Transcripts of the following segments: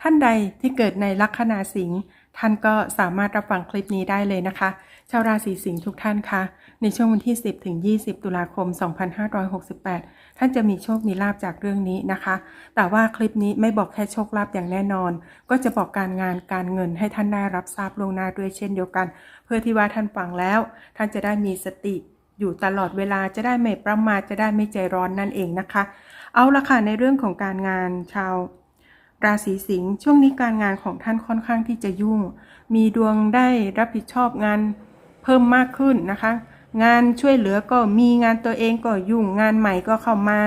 ท่านใดที่เกิดในลัคนาสิงห์ท่านก็สามารถรับฟังคลิปนี้ได้เลยนะคะ ชาวราศีสิงห์ทุกท่านคะ ในช่วงวันที่ 10 ถึง 20 ตุลาคม 2568 ท่านจะมีโชค มีลาบจากเรื่องนี้นะคะ แต่ว่าคลิปนี้ไม่บอกแค่โชคลาภอย่างแน่นอน ก็จะบอกการงานการเงินให้ท่านได้รับทราบล่วงหน้าด้วยเช่นเดียวกัน เพื่อที่ว่าท่านฟังแล้ว ท่านจะได้มีสติอยู่ตลอดเวลาจะได้ไม่ประมาทจะได้ไม่ใจร้อนนั่นเองนะคะ เอาละค่ะในเรื่องของการงานชาว ราศีสิงห์ช่วงนี้การงานของท่านค่อนข้างที่จะยุ่ง มีดวงได้รับผิดชอบงานเพิ่มมากขึ้นนะคะ งานช่วยเหลือก็มีงานตัวเองก็ยุ่งงานใหม่ก็เข้ามา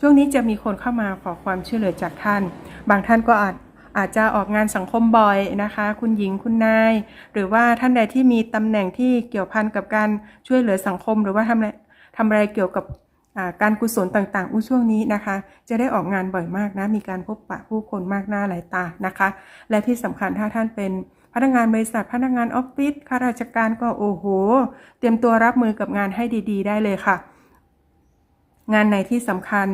ช่วงนี้จะมีคนเข้ามาขอความช่วยเหลือจากท่าน บางท่านก็อาจอาจจะออกงานสังคมบ่อยนะคะ คุณหญิงคุณนาย หรือว่าท่านใดที่มีตำแหน่งที่เกี่ยวพันกับการช่วยเหลือสังคม หรือว่าทำอะไรทำอะไรเกี่ยวกับ การกุศลต่างๆ อู้ช่วงนี้นะคะ จะได้ออกงานบ่อยมากนะ มีการพบปะผู้คนมากหน้าหลายตานะคะ และที่สำคัญถ้าท่านเป็นพนักงานบริษัทพนักงานออฟฟิศข้าราชการก็โอ้โห เตรียมตัวรับมือกับงานให้ดี ๆ ได้เลยค่ะ งานไหนที่สำคัญ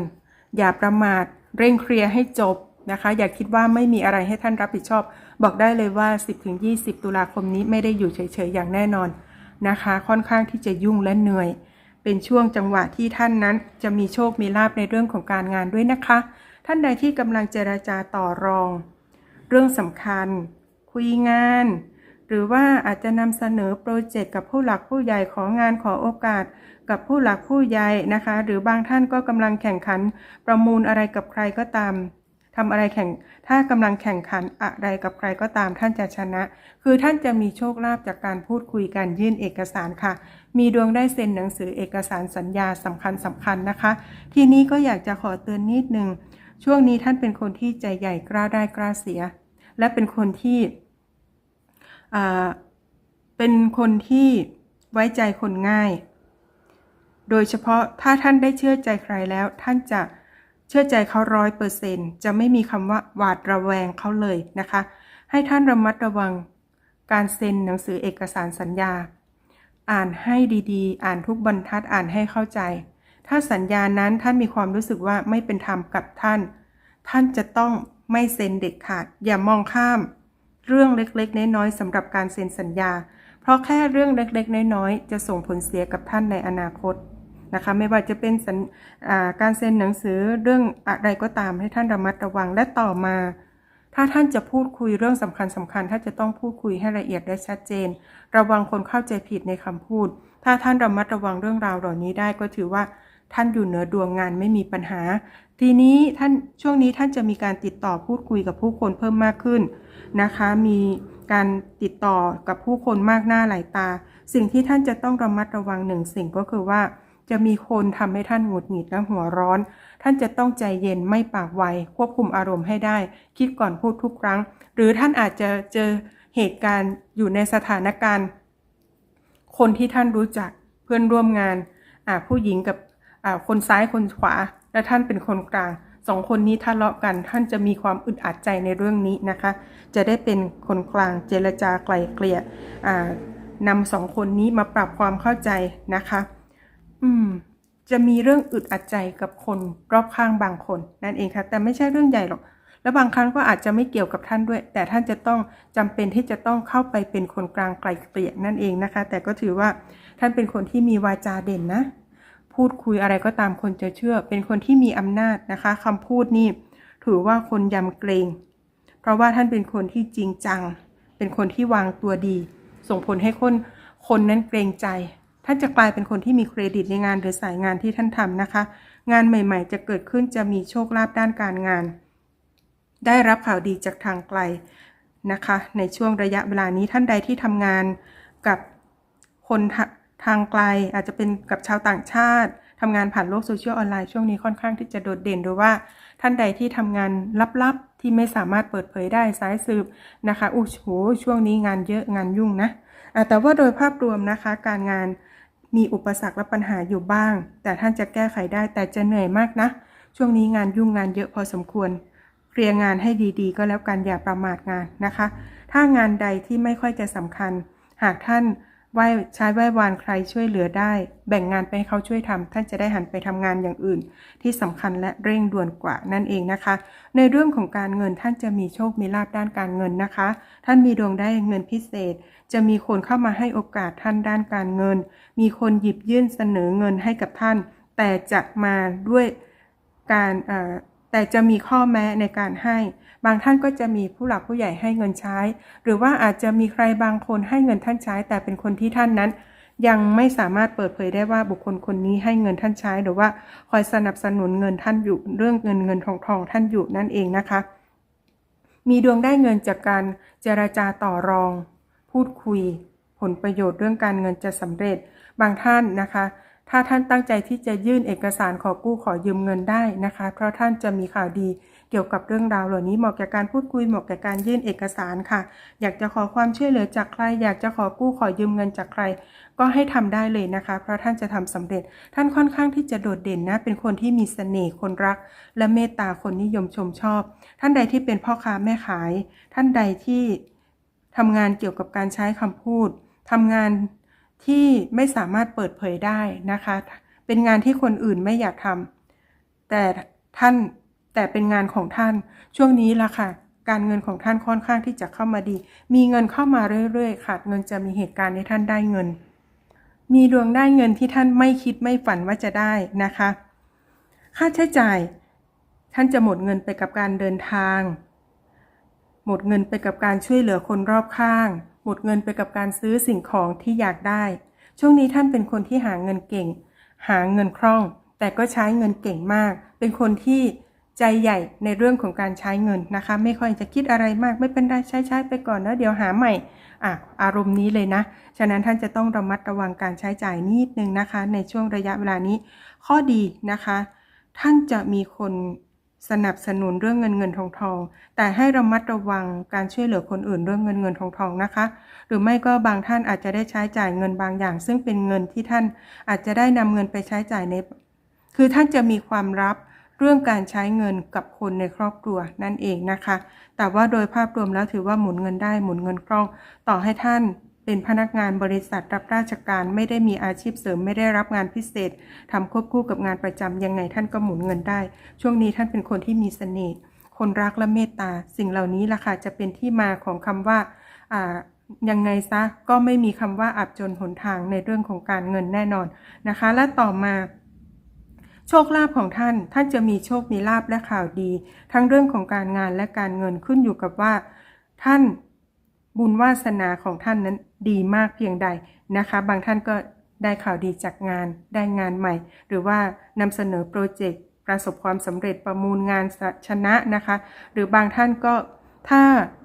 อย่าประมาทเร่งเคลียร์ให้จบนะคะ อย่าคิดว่าไม่มีอะไรให้ท่านรับผิดชอบ บอกได้เลยว่า 10-20 ตุลาคมนี้ไม่ได้อยู่เฉยๆอย่างแน่นอนนะคะ ค่อนข้างที่จะยุ่งและเหนื่อย เป็นช่วงจังหวะที่ท่านนั้นจะมีโชคมีลาบในเรื่องของการงานด้วยนะคะ ท่านใดที่กำลังเจราจาต่อรอง เรื่องสำคัญ คุยงาน หรือว่าอาจจะนำเสนอโปรเจกต์กับผู้หลักผู้ใหญ่ของานขอโอกาส กับผู้หลักผู้ใหญ่นะคะ หรือบางท่านก็กำลังแข่งขันประมูลอะไรกับใครก็ตาม ทำอะไรแข่ง ถ้ากำลังแข่งขันอะไรกับใครก็ตามท่านจะชนะ คือท่านจะมีโชคลาภจากการพูดคุยกันยื่นเอกสารค่ะ มีดวงได้เซ็นหนังสือเอกสารสัญญาสำคัญสำคัญนะคะ ทีนี้ก็อยากจะขอเตือนนิดนึงช่วงนี้ท่านเป็นคนที่ใจใหญ่กล้าได้กล้าเสีย และเป็นคนที่อ่าเป็นคนที่ไว้ใจคนง่าย โดยเฉพาะถ้าท่านได้เชื่อใจใครแล้วท่านจะ เชื่อใจเขาร้อยเปอร์เซนจะไม่มีคำว่าหวาดระแวงเขาเลยนะคะ ให้ท่านระมัดระวังการเซ็นหนังสือเอกสารสัญญา อ่านให้ดีๆ อ่านทุกบรรทัดอ่านให้เข้าใจ ถ้าสัญญานั้นท่านมีความรู้สึกว่าไม่เป็นธรรมกับท่าน ท่านจะต้องไม่เซ็นเด็ดขาด อย่ามองข้าม เรื่องเล็กๆ น้อยๆสำหรับการเซ็นสัญญา เพราะแค่เรื่องเล็กๆ น้อยๆ จะส่งผลเสียกับท่านในอนาคต นะคะ ไม่ว่าจะเป็นการเซ็นหนังสือเรื่องอะไรก็ตามให้ท่านระมัดระวังและต่อมา ถ้าท่านจะพูดคุยเรื่องสำคัญสำคัญท่านจะต้องพูดคุยให้ละเอียดและชัดเจน ระวังคนเข้าใจผิดในคำพูด ถ้าท่านระมัดระวังเรื่องราวเหล่านี้ได้ก็ถือว่าท่านอยู่เหนือดวงงานไม่มีปัญหา ทีนี้ท่านช่วงนี้ท่านจะมีการติดต่อพูดคุยกับผู้คนเพิ่มมากขึ้นนะคะ มีการติดต่อกับผู้คนมากหน้าหลายตา สิ่งที่ท่านจะต้องระมัดระวังหนึ่งสิ่งก็คือว่า จะมีคนทำให้ท่านหงุดหงิดและหัวร้อน ท่านจะต้องใจเย็นไม่ปากไว ควบคุมอารมณ์ให้ได้ คิดก่อนพูดทุกครั้ง หรือท่านอาจจะเจอเหตุการณ์อยู่ในสถานการณ์ คนที่ท่านรู้จักเพื่อนร่วมงานผู้หญิงกับคนซ้ายคนขวา และท่านเป็นคนกลางสองคนนี้ทะเลาะกันท่านจะมีความอึดอัดใจในเรื่องนี้นะคะ จะได้เป็นคนกลางเจรจาไกลเกลี่ยนำสองคนนี้มาปรับความเข้าใจนะคะ อืม จะมีเรื่องอึดอัดใจกับคนรอบข้างบางคน นั่นเองค่ะ แต่ไม่ใช่เรื่องใหญ่หรอก และบางครั้งก็อาจจะไม่เกี่ยวกับท่านด้วย แต่ท่านจะต้องจำเป็นที่จะต้องเข้าไปเป็นคนกลางไกล่เกลี่ยนั่นเองนะคะ แต่ก็ถือว่าท่านเป็นคนที่มีวาจาเด่นนะ พูดคุยอะไรก็ตามคนจะเชื่อ เป็นคนที่มีอำนาจนะคะคำพูดนี่ถือว่าคนยำเกรง เพราะว่าท่านเป็นคนที่จริงจัง เป็นคนที่วางตัวดี ส่งผลให้คนคนนั้นเกรงใจ ท่านจะกลายเป็นคนที่มีเครดิตในงานหรือสายงานที่ท่านทำนะคะ งานใหม่ๆ จะเกิดขึ้นจะมีโชคลาภด้านการงาน ได้รับข่าวดีจากทางไกลนะคะ ในช่วงระยะเวลานี้ท่านใดที่ทำงานกับคนทางไกลอาจจะเป็นกับชาวต่างชาติทำงานผ่านโลกโซเชียลออนไลน์ช่วงนี้ค่อนข้างที่จะโดดเด่นหรือว่าท่านใดที่ทำงานลับๆ ที่ไม่สามารถเปิดเผยได้สายสืบนะคะอู้โหช่วงนี้งานเยอะงานยุ่งนะแต่ว่าโดยภาพรวมนะคะการงาน มีอุปสรรคและปัญหาอยู่บ้าง แต่ท่านจะแก้ไขได้แต่จะเหนื่อยมากนะ ช่วงนี้งานยุ่งงานเยอะพอสมควร เคลียร์งานให้ดีๆ ก็แล้วกันอย่าประมาทงานนะคะ ถ้างานใดที่ไม่ค่อยจะสำคัญ หากท่าน ไหว้ใช้ไหว้วานใครช่วยเหลือได้ แบ่งงานไปให้เขาช่วยทำท่านจะได้หันไปทำงานอย่างอื่น ที่สำคัญและเร่งด่วนกว่านั่นเองนะคะ ในเรื่องของการเงินท่านจะมีโชคมีลาภด้านการเงินนะคะ ท่านมีดวงได้เงินพิเศษ จะมีคนเข้ามาให้โอกาสท่านด้านการเงิน มีคนหยิบยื่นเสนอเงินให้กับท่าน แต่จะมาด้วยการอ่อ แต่จะมีข้อแม้ในการให้ บางท่านก็จะมีผู้หลักผู้ใหญ่ให้เงินใช้ หรือว่าอาจจะมีใครบางคนให้เงินท่านใช้ แต่เป็นคนที่ท่านนั้น ยังไม่สามารถเปิดเผยได้ว่าบุคคลคนนี้ให้เงินท่านใช้ หรือว่าคอยสนับสนุนเงินท่านอยู่เรื่องเงินเงินทองทองท่านอยู่นั่นเองนะคะ มีดวงได้เงินจากการเจรจาต่อรอง พูดคุย ผลประโยชน์เรื่องการเงินจะสำเร็จบางท่านนะคะ ถ้าท่านตั้งใจที่จะยื่นเอกสารขอกู้ขอยืมเงินได้นะคะ เพราะท่านจะมีข่าวดีเกี่ยวกับเรื่องราวเหล่านี้เหมาะแก่การพูดคุยเหมาะแก่การยื่นเอกสารค่ะ อยากจะขอความช่วยเหลือจากใคร อยากจะขอกู้ขอยืมเงินจากใคร ก็ให้ทำได้เลยนะคะ เพราะท่านจะทำสำเร็จ ท่านค่อนข้างที่จะโดดเด่นนะ เป็นคนที่มีเสน่ห์คนรัก และเมตตาคนนิยมชมชอบ ท่านใดที่เป็นพ่อค้าแม่ขาย ท่านใดที่ทำงานเกี่ยวกับการใช้คำพูดทำงาน ที่ไม่สามารถเปิดเผยได้นะคะ เป็นงานที่คนอื่นไม่อยากทำแต่ท่านแต่เป็นงานของท่านช่วงนี้ล่ะค่ะ การเงินของท่านค่อนข้างที่จะเข้ามาดี มีเงินเข้ามาเรื่อยๆขาดเงินจะมีเหตุการณ์ให้ท่านได้เงิน มีดวงได้เงินที่ท่านไม่คิดไม่ฝันว่าจะได้นะคะ ค่าใช้จ่าย ท่านจะหมดเงินไปกับการเดินทาง หมดเงินไปกับการช่วยเหลือคนรอบข้าง หมดเงินไปกับการซื้อสิ่งของที่อยากได้ ช่วงนี้ท่านเป็นคนที่หาเงินเก่ง หาเงินคล่อง แต่ก็ใช้เงินเก่งมาก เป็นคนที่ใจใหญ่ในเรื่องของการใช้เงินนะคะ ไม่ค่อยจะคิดอะไรมาก ไม่เป็นไรใช้ใช้ไปก่อนแล้วเดี๋ยวหาใหม่อะอารมณ์นี้เลยนะ ฉะนั้นท่านจะต้องระมัดระวังการใช้จ่ายนิดนึงนะคะ ในช่วงระยะเวลานี้ ข้อดีนะคะ ท่านจะมีคน สนับสนุนเรื่องเงินเงินทองทอง แต่ให้ระมัดระวังการช่วยเหลือคนอื่นเรื่องเงินเงินทองทองนะคะ หรือไม่ก็บางท่านอาจจะได้ใช้จ่ายเงินบางอย่าง ซึ่งเป็นเงินที่ท่านอาจจะได้นำเงินไปใช้จ่ายใน คือท่านจะมีความลับเรื่องการใช้เงินกับคนในครอบครัวนั่นเองนะคะ แต่ว่าโดยภาพรวมแล้วถือว่าหมุนเงินได้หมุนเงินคล่อง ต่อให้ท่าน เป็นพนักงานบริษัทรับราชการไม่ได้มีอาชีพเสริมไม่ได้รับงานพิเศษทำควบคู่กับงานประจำยังไงท่านก็หมุนเงินได้ ช่วงนี้ท่านเป็นคนที่มีเสน่ห์คนรักและเมตตา สิ่งเหล่านี้ล่ะค่ะจะเป็นที่มาของคำว่าอ่ายังไงซะก็ไม่มีคำว่าอับจนหนทางในเรื่องของการเงินแน่นอนนะคะ และต่อมาโชคลาภของท่าน ท่านจะมีโชค มีลาภและข่าวดี ทั้งเรื่องของการงานและการเงินขึ้นอยู่กับว่า ท่าน บุญวาสนาของท่านนั้นดีมากเพียงใดนะคะ บางท่านก็ได้ข่าวดีจากงานได้งานใหม่ หรือว่านำเสนอโปรเจกต์ประสบความสำเร็จประมูลงานชนะนะคะ หรือบางท่านก็ถ้า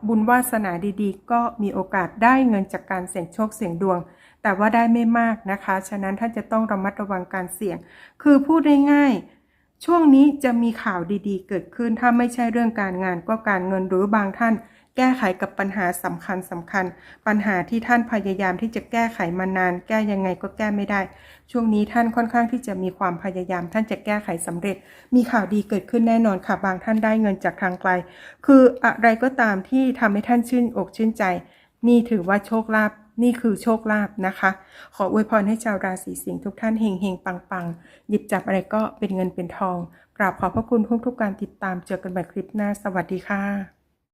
บุญวาสนาดีๆ ก็มีโอกาสได้เงินจากการเสี่ยงโชคเสี่ยงดวง แต่ว่าได้ไม่มากนะคะ ฉะนั้นท่านจะต้องระมัดระวังการเสี่ยง คือพูดง่ายๆช่วงนี้จะมีข่าวดีๆ เกิดขึ้น ถ้าไม่ใช่เรื่องการงานก็การเงินหรือบางท่าน แก้ไขกับปัญหาสำคัญสำคัญ ปัญหาที่ท่านพยายามที่จะแก้ไขมานาน แก้ยังไงก็แก้ไม่ได้ ช่วงนี้ท่านค่อนข้างที่จะมีความพยายาม ท่านจะแก้ไขสำเร็จ มีข่าวดีเกิดขึ้นแน่นอนค่ะ บางท่านได้เงินจากทางไกล คืออะไรก็ตามที่ทำให้ท่านชื่นอกชื่นใจ นี่ถือว่าโชคลาภนี่คือโชคลาภนะคะ ขออวยพรให้ชาวราศีสิงห์ทุกท่านเฮงเฮงปังปังหยิบจับอะไรก็เป็นเงินเป็นทอง กราบขอบพระคุณทุกทุกการติดตามเจอกันใหม่คลิปหน้า สวัสดีค่ะ